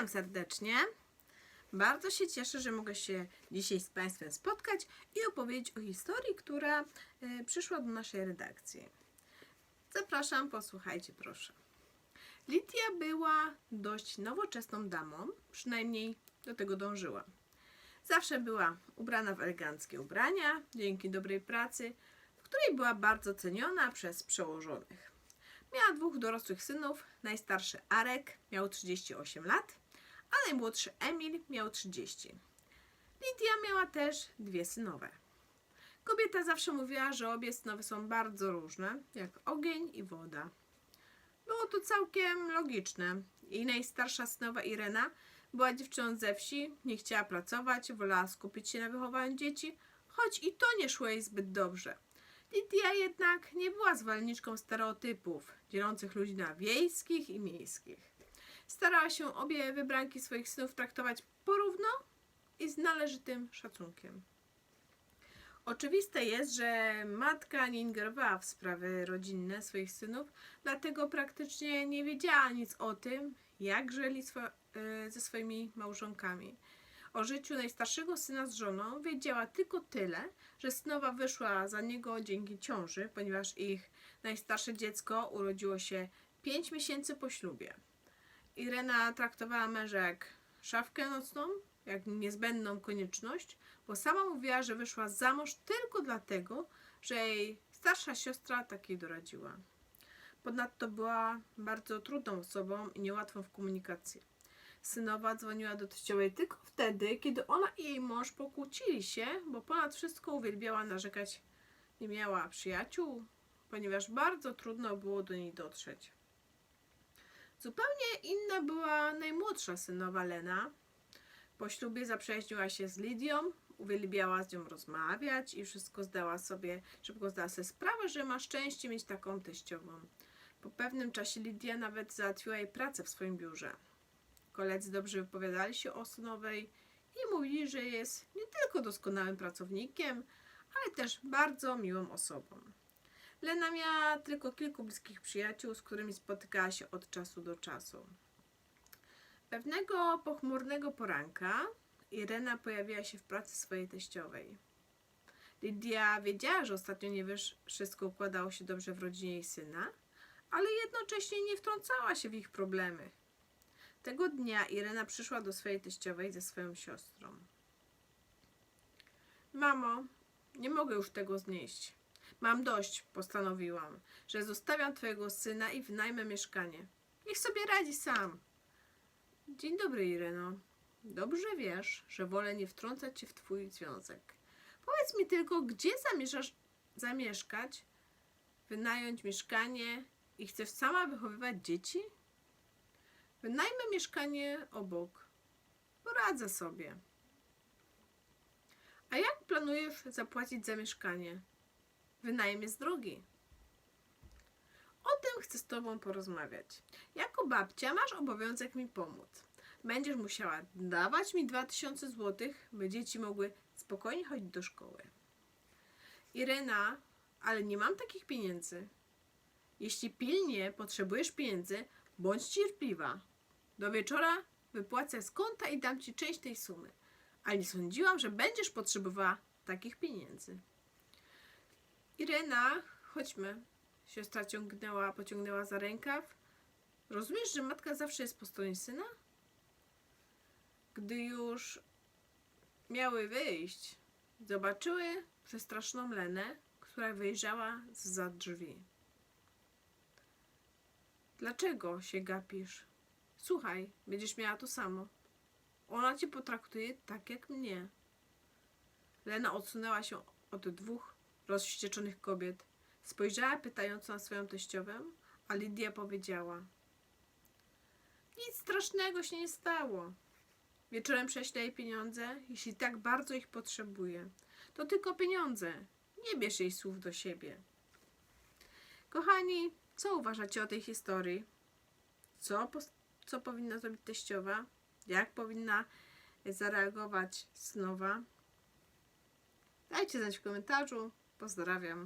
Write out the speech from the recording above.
Witam serdecznie. Bardzo się cieszę, że mogę się dzisiaj z Państwem spotkać i opowiedzieć o historii, która e, przyszła do naszej redakcji. Zapraszam, posłuchajcie proszę. Lidia była dość nowoczesną damą, przynajmniej do tego dążyła. Zawsze była ubrana w eleganckie ubrania, dzięki dobrej pracy, w której była bardzo ceniona przez przełożonych. Miała dwóch dorosłych synów. Najstarszy Arek miał 38 lat, a najmłodszy Emil miał 30. Lidia miała też dwie synowe. Kobieta zawsze mówiła, że obie synowe są bardzo różne, jak ogień i woda. Było to całkiem logiczne. Jej najstarsza synowa Irena była dziewczyną ze wsi, nie chciała pracować, wolała skupić się na wychowaniu dzieci, choć i to nie szło jej zbyt dobrze. Lidia jednak nie była zwolenniczką stereotypów dzielących ludzi na wiejskich i miejskich. Starała się obie wybranki swoich synów traktować porówno i z należytym szacunkiem. Oczywiste jest, że matka nie ingerowała w sprawy rodzinne swoich synów, dlatego praktycznie nie wiedziała nic o tym, jak żyli swo- y, ze swoimi małżonkami. O życiu najstarszego syna z żoną wiedziała tylko tyle, że synowa wyszła za niego dzięki ciąży, ponieważ ich najstarsze dziecko urodziło się 5 miesięcy po ślubie. Irena traktowała męża jak szafkę nocną, jak niezbędną konieczność, bo sama mówiła, że wyszła za mąż tylko dlatego, że jej starsza siostra takiej doradziła. Ponadto była bardzo trudną osobą i niełatwą w komunikacji. Synowa dzwoniła do teściowej tylko wtedy, kiedy ona i jej mąż pokłócili się, bo ponad wszystko uwielbiała narzekać. Nie miała przyjaciół, ponieważ bardzo trudno było do niej dotrzeć. Zupełnie inna była najmłodsza synowa Lena. Po ślubie zaprzyjaźniła się z Lidią, uwielbiała z nią rozmawiać i wszystko zdała sobie, szybko zdała sobie sprawę, że ma szczęście mieć taką teściową. Po pewnym czasie Lidia nawet załatwiła jej pracę w swoim biurze. Koledzy dobrze wypowiadali się o synowej i mówili, że jest nie tylko doskonałym pracownikiem, ale też bardzo miłą osobą. Lena miała tylko kilku bliskich przyjaciół, z którymi spotykała się od czasu do czasu. Pewnego pochmurnego poranka Irena pojawiła się w pracy swojej teściowej. Lidia wiedziała, że ostatnio nie wiesz, wszystko układało się dobrze w rodzinie jej syna, ale jednocześnie nie wtrącała się w ich problemy. Tego dnia Irena przyszła do swojej teściowej ze swoją siostrą. Mamo, nie mogę już tego znieść. Mam dość, postanowiłam, że zostawiam twojego syna i wynajmę mieszkanie. Niech sobie radzi sam. Dzień dobry, Ireno. Dobrze wiesz, że wolę nie wtrącać się w twój związek. Powiedz mi tylko, gdzie zamierzasz zamieszkać, wynająć mieszkanie i chcesz sama wychowywać dzieci? Wynajmę mieszkanie obok. Poradzę sobie. A jak planujesz zapłacić za mieszkanie? Wynajem jest drogi. O tym chcę z Tobą porozmawiać. Jako babcia masz obowiązek mi pomóc. Będziesz musiała dawać mi 2000 zł, by dzieci mogły spokojnie chodzić do szkoły. Irena, ale nie mam takich pieniędzy. Jeśli pilnie potrzebujesz pieniędzy, bądź cierpliwa. Do wieczora wypłacę z konta i dam ci część tej sumy. Ale nie sądziłam, że będziesz potrzebowała takich pieniędzy. Irena, chodźmy. Siostra ciągnęła, pociągnęła za rękaw. Rozumiesz, że matka zawsze jest po stronie syna? Gdy już miały wyjść, zobaczyły przestraszoną Lenę, która wyjrzała za drzwi. Dlaczego się gapisz? Słuchaj, będziesz miała to samo. Ona cię potraktuje tak jak mnie. Lena odsunęła się od dwóch rozwścieczonych kobiet. Spojrzała pytająco na swoją teściowę, a Lidia powiedziała: Nic strasznego się nie stało. Wieczorem prześlę jej pieniądze, jeśli tak bardzo ich potrzebuje. To tylko pieniądze. Nie bierz jej słów do siebie. Kochani, co uważacie o tej historii? Co, co powinna zrobić teściowa? Jak powinna zareagować synowa? Dajcie znać w komentarzu. Pozdrawiam.